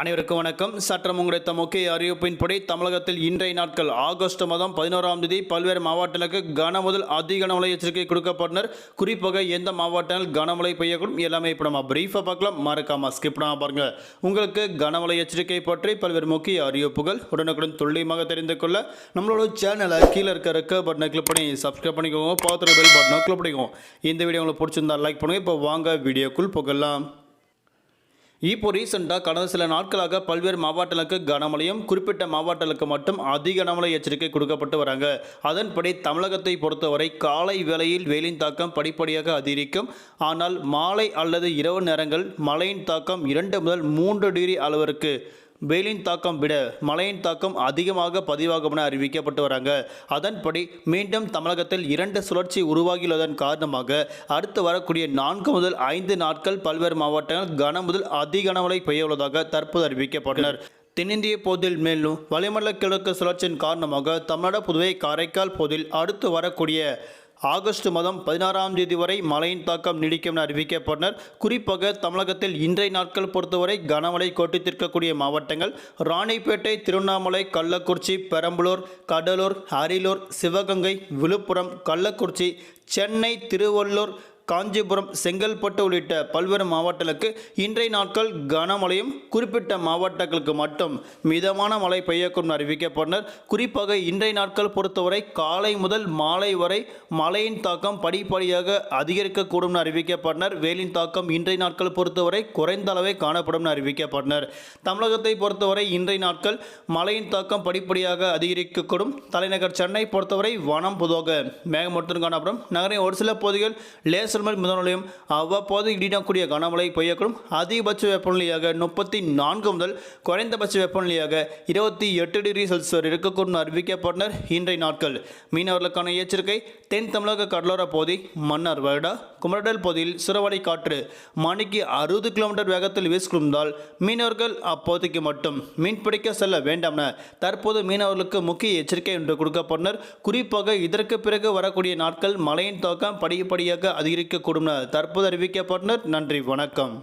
அனைவருக்கும் வணக்கம். சற்றம் கிடைத்த முக்கிய அறிவிப்பின்படி தமிழகத்தில் இன்றைய நாட்கள் ஆகஸ்ட் மாதம் பதினோராம் தேதி பல்வேறு மாவட்டங்களுக்கு கனமுதல் அதி கனமழை எச்சரிக்கை கொடுக்கப்பட்டனர். குறிப்பாக எந்த மாவட்டங்கள் கனமழை பெய்யக்கூடும் எல்லாமே இப்போ நம்ம பிரீஃபாக பார்க்கலாம். மறக்காம ஸ்கிப் பண்ணாமல் பாருங்க. உங்களுக்கு கனமழை எச்சரிக்கை பற்றி பல்வேறு முக்கிய அறிவிப்புகள் உடனுக்குடன் துல்லியமாக தெரிந்து கொள்ள நம்மளோட சேனலை கீழே இருக்க ரெக்க பட்டனை கிளிக் பண்ணி சப்ஸ்கிரைப் பண்ணிக்கோங்க. பார்த்துட்டு பெல் பட்டனை கிளிக் பண்ணிக்கோங்க. இந்த வீடியோ உங்களுக்கு பிடிச்சிருந்தா லைக் பண்ணுங்கள் இப்போ வாங்க வீடியோக்குள் போகலாம். இப்போ ரீசெண்டாக கடந்த சில நாட்களாக பல்வேறு மாவட்டங்களுக்கு கனமழையும் குறிப்பிட்ட மாவட்டங்களுக்கு மட்டும் அதிக கனமழை எச்சரிக்கை கொடுக்கப்பட்டு வராங்க. அதன்படி தமிழகத்தை பொறுத்தவரை காலை வேளையில் வெயிலின் தாக்கம் படிப்படியாக அதிகரிக்கும். ஆனால் மாலை அல்லது இரவு நேரங்கள் மழையின் தாக்கம் இரண்டு முதல் மூன்று டிகிரி அளவிற்கு வெயிலின் தாக்கம் விட மழையின் தாக்கம் அதிகமாக பதிவாகும் என அறிவிக்கப்பட்டு வராங்க. அதன்படி மீண்டும் தமிழகத்தில் இரண்டு சுழற்சி உருவாகியுள்ளதன் காரணமாக அடுத்து வரக்கூடிய நான்கு முதல் ஐந்து நாட்கள் பல்வேறு மாவட்டங்கள் கன முதல் அதிகனமழை பெய்யவுள்ளதாக பெய்ய உள்ளதாக தற்போது அறிவிக்கப்பட்டனர். தென்னிந்திய போதில் மேலும் வளிமண்டல கிழக்கு சுழற்சியின் காரணமாக தமிழக புதுவை காரைக்கால் போதில் அடுத்து வரக்கூடிய ஆகஸ்ட் மாதம் பதினாறாம் தேதி வரை மழையின் தாக்கம் நீடிக்கும் என அறிவிக்கப்பட்டனர். குறிப்பாக தமிழகத்தில் இன்றைய நாட்கள் பொறுத்தவரை கனமழை கொட்டித்திருக்கக்கூடிய மாவட்டங்கள் ராணிப்பேட்டை திருவண்ணாமலை கள்ளக்குறிச்சி பெரம்பலூர் கடலூர் அரியலூர் சிவகங்கை விழுப்புரம் கள்ளக்குறிச்சி சென்னை திருவள்ளூர் காஞ்சிபுரம் செங்கல்பட்டு உள்ளிட்ட பல்வேறு மாவட்டங்களுக்கு இன்றைய நாட்கள் கனமழையும் குறிப்பிட்ட மாவட்டங்களுக்கு மட்டும் மிதமான மழை பெய்யக்கூடும் அறிவிக்கப்பட்டனர் குறிப்பாக இன்றைய நாட்கள் பொறுத்தவரை காலை முதல் மாலை வரை மழையின் தாக்கம் படிப்படியாக அதிகரிக்கக்கூடும் அறிவிக்கப்பட்டனர் வேலின் தாக்கம் இன்றைய நாட்கள் பொறுத்தவரை குறைந்த அளவே காணப்படும் அறிவிக்கப்பட்டனர் தமிழகத்தை பொறுத்தவரை இன்றைய நாட்கள் மழையின் தாக்கம் படிப்படியாக அதிகரிக்கக்கூடும். தலைநகர் சென்னை பொறுத்தவரை வனம் பொதுவாக மேகமூட்டத்துடன் காணப்படும். நகரின் ஒரு சில பகுதிகள் லேசர் மேல் அவ்வப்போது இடிடக்கூடிய கனமழை பெய்யக்கூடும். அதிகபட்ச வெப்பநிலையாக முப்பத்தி நான்கு முதல் குறைந்தபட்ச வெப்பநிலையாக இருபத்தி எட்டு டிகிரி செல்சியஸ் வரை இருக்கக்கூடும் அறிவிக்கப்பட்டனர் இன்றைய நாட்கள். மீனவர்களுக்கான எச்சரிக்கை தென் தமிழக கடலோர பகுதி மன்னார் வருடா குமரடல் பகுதியில் சிறுவடை காற்று மணிக்கு அறுபது கிலோமீட்டர் வேகத்தில் வீசிக்கொண்டால் மீனவர்கள் அப்போதைக்கு மட்டும் மீன்பிடிக்க செல்ல வேண்டாம் என தற்போது மீனவர்களுக்கு முக்கிய எச்சரிக்கை என்று கொடுக்கப்பட்டனர். குறிப்பாக இதற்கு பிறகு வரக்கூடிய நாட்கள் மழையின் தாக்கம் படிப்படியாக அதிகரிக்கக்கூடும் என தற்போது அறிவிக்கப்பட்டனர் நன்றி வணக்கம்.